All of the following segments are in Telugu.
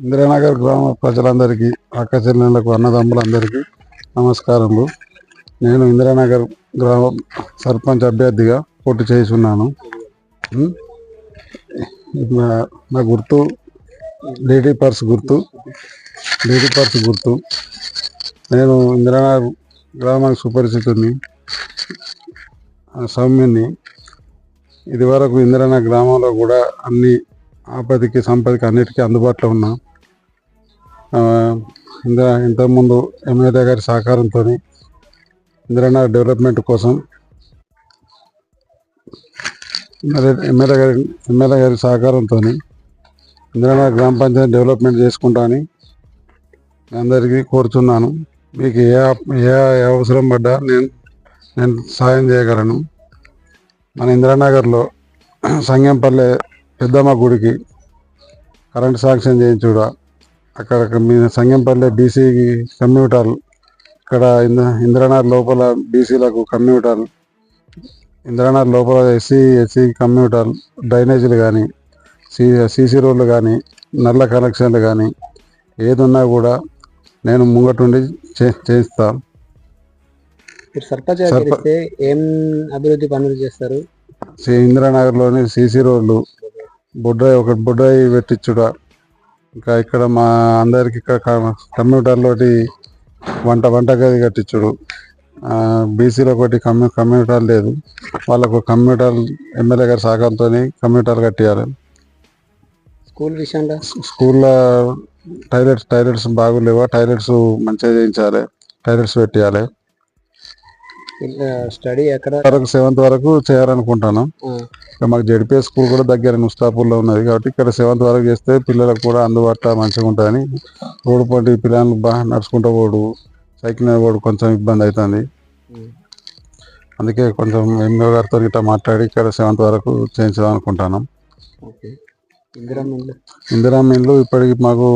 ఇందిరానగర్ గ్రామ ప్రజలందరికీ అక్క చెల్లెళ్ళకు అన్నదమ్ములందరికీ నమస్కారములు. నేను ఇందిరానగర్ గ్రామ సర్పంచ్ అభ్యర్థిగా పోటీ చేస్తున్నాను. నా గుర్తు లేడీ పర్స్ గుర్తు లేడీ పర్స్ గుర్తు. నేను ఇందిరానగర్ గ్రామానికి సుపరిచితుని ఆ సౌమ్యుని ఇదివరకు ఇందిరానగర్ గ్రామంలో కూడా అన్ని ఆపదకి సంపదకి అన్నిటికీ అందుబాటులో ఉన్నా. ఇందిరా ఇంతకుముందు ఎమ్మెల్యే గారి సహకారంతో ఇందిరానగర్ డెవలప్మెంట్ కోసం ఎమ్మెల్యే ఎమ్మెల్యే గారి ఎమ్మెల్యే గారి సహకారంతో ఇందిరానగర్ గ్రామ పంచాయతీ డెవలప్మెంట్ చేసుకుంటా అని అందరికీ కోరుతున్నాను మీకు ఏ ఏ అవసరం పడ్డా నేను నేను సాయం చేయగలను. మన ఇందిరానగర్లో సంగంపల్లె పెద్దమ్మ గుడికి కరెంట్ సాంక్షన్ చేయించుడా. అక్కడ మీ సంగంపల్లె బీసీ కమ్యూటర్ ఇక్కడ ఇంద ఇంద్రనాథ్ లోపల బీసీలకు కమ్యూటర్ ఇంద్రనాథ్ లోపల ఎస్సీ ఎస్సీ కమ్యూటర్ డ్రైనేజీలు కానీ సి సీసీ రోడ్లు కానీ నల్ల కనెక్షన్లు కానీ ఏది ఉన్నా కూడా నేను ముంగటుండి చే మీరు సర్పంచ్ ఏం అభివృద్ధి పనులు చేస్తారు? సి ఇందిరానగర్లోని సీసీ రోడ్లు బుడ్రాయి ఒక బుడ్రాయి పెట్టించుట ఇంకా ఇక్కడ మా అందరికి ఇక్కడ క- కమ్యూటర్లోటి వంట వంట గది కట్టించుడు. బీసీలో ఒకటి కమ్యూ కమ్యూటర్ లేదు. వాళ్ళకు కమ్యూటర్ ఎమ్మెల్యే గారి సహకారంతో కమ్యూటర్ కట్టియాలి. స్కూల్ విషయంలో? స్కూల్లో టాయిలెట్స్ టాయిలెట్స్ బాగులేవా టాయిలెట్స్ మంచిగా చేయించాలి. టాయిలెట్స్ పెట్టియాలి. స్టడీ ఎక్కడ? వరకు సెవెంత్ వరకు చేయాలనుకుంటాను. మాకు జడిపే స్కూల్ కూడా దగ్గర ముస్తాపూర్లో ఉన్నది కాబట్టి ఇక్కడ సెవెంత్ వరకు చేస్తే పిల్లలకు కూడా అందుబాటులో మంచిగా ఉంటుందని. రోడ్డు పంటి పిల్లలు బాగా నడుచుకుంటూ పోడు సైకిల్ మీద పోడు కొంచెం ఇబ్బంది అవుతుంది. అందుకే కొంచెం ఎంఓ గారితో ఇట్లా మాట్లాడి ఇక్కడ సెవెంత్ వరకు చేయించుదాం అనుకుంటాను. ఇందిరా ఇల్లు? ఇప్పటికి మాకు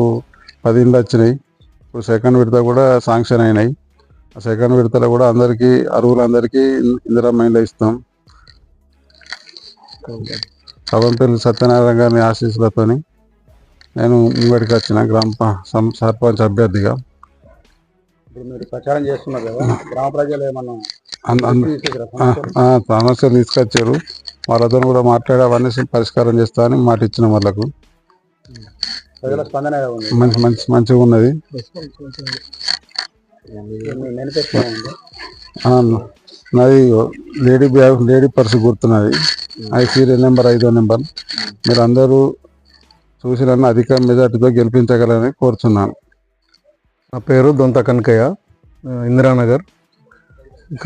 పది ఇండ్లు వచ్చినాయి. ఇప్పుడు సెకండ్ విడత కూడా శాంక్షన్ అయినాయి. సెకండ్ విడతలో కూడా అందరికీ అరువులందరికీ ఇందిరా ఇల్లు ఇస్తాం. ఓకే. సవంపల్లి సత్యనారాయణ గారి ఆశీస్సులతోని నేను ముంగడికి వచ్చిన గ్రామ సర్పంచ్ అభ్యర్థిగా. ఇప్పుడు మీరు ప్రచారం చేస్తున్నారు కదా గ్రామ ప్రజలు ఏమన్నా సమస్యలు తీసుకొచ్చారు. వాళ్ళతో కూడా మాట్లాడి అవన్నీ పరిష్కారం చేస్తా అని మాట ఇచ్చిన వాళ్ళకు. మంచి మంచి మంచిగా ఉన్నది. నాది లేడీ బ్యాగ్ లేడీ పర్స్ గుర్తున్నది. అది సీరియల్ నెంబర్ ఐదో నెంబర్. మీరు అందరూ చూసి నన్ను అధిక మెజార్టీతో గెలిపించగలని కోరుతున్నాను నా పేరు Donta Kanakaiah Indiranagar.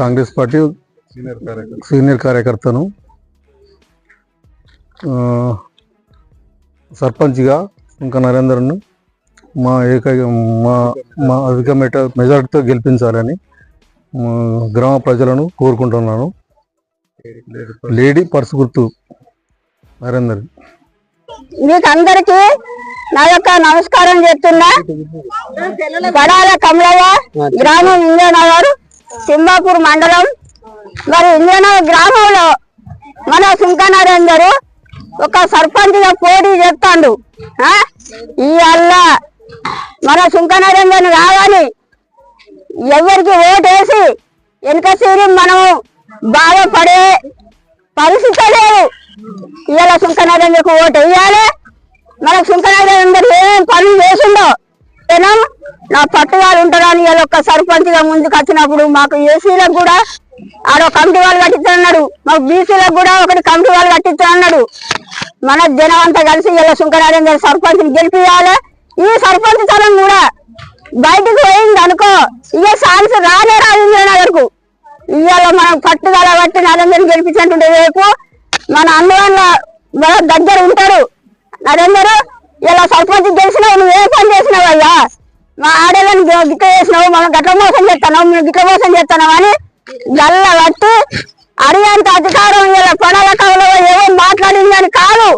Congress party senior కార్యకర్త. సీనియర్ కార్యకర్తను. సర్పంచ్గా ఇంకా నరేందర్ను మా ఏకైక మా మా అధిక మెట మెజార్టీతో గెలిపించాలని మా గ్రామ ప్రజలను కోరుకుంటున్నాను. లేడీ పర్స్ గుర్తు నరేందర్. మీకు అందరికి నా యొక్క నమస్కారం చెప్తున్నా. పడాల కమలయ్య గ్రామం ఇంజనగర్ సింబాపూర్ మండలం. మరి ఇంజనగర్ గ్రామంలో మన సుంకనారేందరు ఒక సర్పంచ్గా పోటీ చెప్తాడు ఈ అల్లా మన సుంకనారేందర్ రావాలి. ఎవరికి ఓటేసి వెనుక సీరి మనము బాధపడే పరిస్థితి లేదు. ఇవాళ సుంకనరంగకు ఓటు వేయాలి. మన సుంకనరేందర్ ఏం పనులు చేసిండో జనం నా పట్టువాళ్ళు ఉంటారని ఇవాళ ఒక్క సర్పంచ్గా ముందుకు వచ్చినప్పుడు మాకు ఏసీలకు కూడా ఆడ కమిటీ వాళ్ళు కట్టించన్నాడు మాకు బీసీలకు కూడా ఒకటి కమిటీ వాళ్ళు కట్టించన్నాడు మన జనం అంతా కలిసి వీళ్ళ సుంకనరేందర్ సర్పంచ్ గెలిపియాలి. ఈ సర్పంచ్ తనం కూడా బయటకు పోయింది అనుకో ఇక ఛాన్స్ రానే రాదు నగర్కు. ఇవాళ మనం పట్టుదల బట్టి నరేందర్ గెలిపించినట్టుంటే రేపు మన అన్నవాళ్ళ మన దగ్గర ఉంటారు. నరేందర్ ఇలా సర్పంచ్ గెలిచినావు నువ్వు ఏ పని చేసినావు అయ్యా? మా ఆడేళ్ళని గిట్ట చేసినావు మనం గట్ల మోసం చేస్తున్నావు మేము గిట్ల మోసం చేస్తున్నావు అని గల్ల పట్టి అడిగేంత అధికారం ఇలా పడాలకాలు ఏం మాట్లాడింది అని కాదు.